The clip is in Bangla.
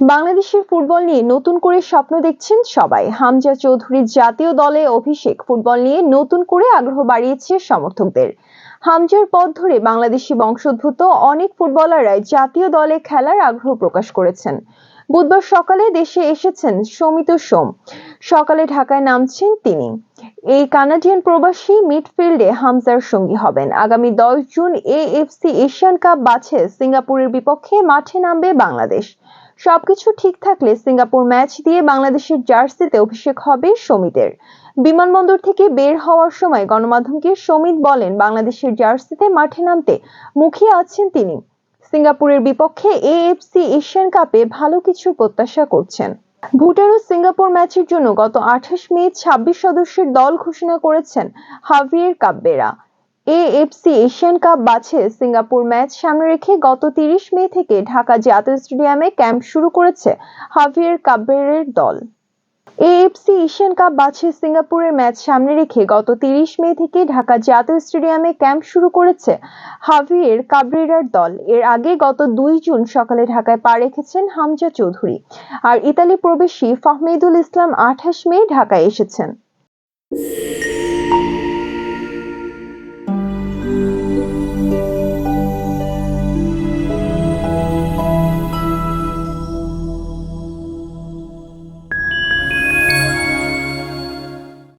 বাংলাদেশের ফুটবল নিয়ে নতুন করে স্বপ্ন দেখছেন সবাই। হামজা চৌধুরীর জাতীয় দলে অভিষেক ফুটবল নিয়ে নতুন করে আগ্রহ বাড়িয়েছে সমর্থকদের। হামজার পথ ধরে বাংলাদেশি বংশোদ্ভূত অনেক ফুটবলাররাই জাতীয় দলে খেলার আগ্রহ প্রকাশ করেছেন। বুধবার সকালে দেশে এসেছেন সমিত সোম। সকালে ঢাকায় নামছেন তিনি। এই কানাডিয়ান প্রবাসী মিডফিল্ডে হামজার সঙ্গী হবেন। আগামী দশ জুন এ এএফসি এশিয়ান কাপ বাছে সিঙ্গাপুরের বিপক্ষে মাঠে নামবে বাংলাদেশ। সবকিছু ঠিক থাকলে সিঙ্গাপুর ম্যাচ দিয়ে বাংলাদেশের জার্সিতে অভিষেক হবে সমিতের বিমানবন্দর থেকে বের হওয়ার সময় গণমাধ্যমকে সমিত বলেন, বাংলাদেশের জার্সিতে মাঠে নামতে মুখিয়ে আছেন তিনি। সিঙ্গাপুরের বিপক্ষে এএফসি এশিয়ান কাপে ভালো কিছু প্রত্যাশা করছেন। ভুটান ও সিঙ্গাপুর ম্যাচের জন্য গত আঠাশ মে ছাব্বিশ সদস্যের দল ঘোষণা করেছেন Javier Cabrera. AFC Asian Cup বাছে সিঙ্গাপুর ম্যাচ সামনে রেখে গত তিরিশ মে থেকে ঢাকা জাতীয় স্টেডিয়ামে ক্যাম্প শুরু করেছে হাভিয়ের কাব্বেরের দল। এএফসি এশিয়ান কাপ বাছে সিঙ্গাপুরের ম্যাচ সামনে রেখে গত তিরিশ মে থেকে ঢাকা জাতীয় স্টেডিয়ামে ক্যাম্প শুরু করেছে হাভিয়ের কাবরেরার দল। এর আগে গত দুই জুন সকালে ঢাকায় পা রেখেছেন হামজা চৌধুরী। আর ইতালি প্রবেশী ফাহমিদুল ইসলাম আঠাশ মে ঢাকায় এসেছেন।